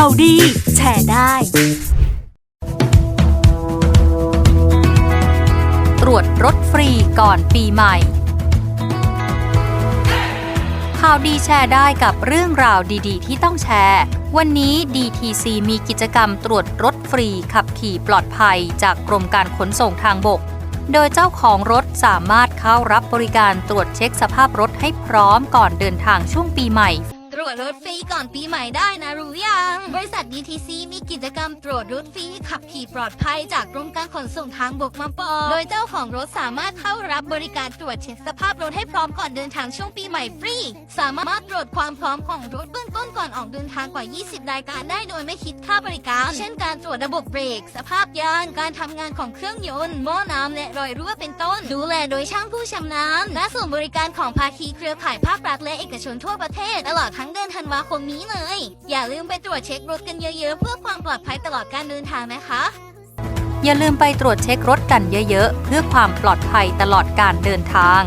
ข่าวดี แชร์ได้ ตรวจรถฟรีก่อนปีใหม่ ข่าวดีแชร์ได้กับเรื่องราวดีๆ ที่ต้องแชร์ วันนี้ DTC มีกิจกรรมตรวจรถฟรีขับขี่ปลอดภัยจากกรมการขนส่งทางบก โดยเจ้าของรถสามารถเข้ารับบริการตรวจเช็คสภาพรถให้พร้อมก่อนเดินทางช่วงปีใหม่ ตรวจรถฟรีก่อนปีใหม่ได้นะรู้ยัง บริษัท DTC มีกิจกรรมตรวจรถฟรีขับขี่ปลอดภัยจากกรมการขนส่งทางบกมาปอโดยเจ้าของรถสามารถเข้ารับบริการตรวจเช็คสภาพรถให้พร้อมก่อนเดินทางช่วงปีใหม่ฟรี สามารถตรวจความพร้อมของรถเบื้องต้นก่อนออกเดินทางกว่า 20 รายการได้โดยไม่คิดค่าบริการ เช่นการตรวจระบบเบรก สภาพยาน การทำงานของเครื่องยนต์ หม้อน้ำและรอยรั่วเป็นต้น ดูแลโดยช่างผู้ชำนาญ และส่วนบริการของภาคีเครือข่ายภาครัฐและเอกชนทั่วประเทศตลอดทั้งทั้งเดือนธันวาคมนี้เลย อย่าลืมไปตรวจเช็ครถกันเยอะๆ เพื่อความปลอดภัยตลอดการเดินทางนะคะ อย่าลืมไปตรวจเช็ครถกันเยอะๆ เพื่อความปลอดภัยตลอดการเดินทาง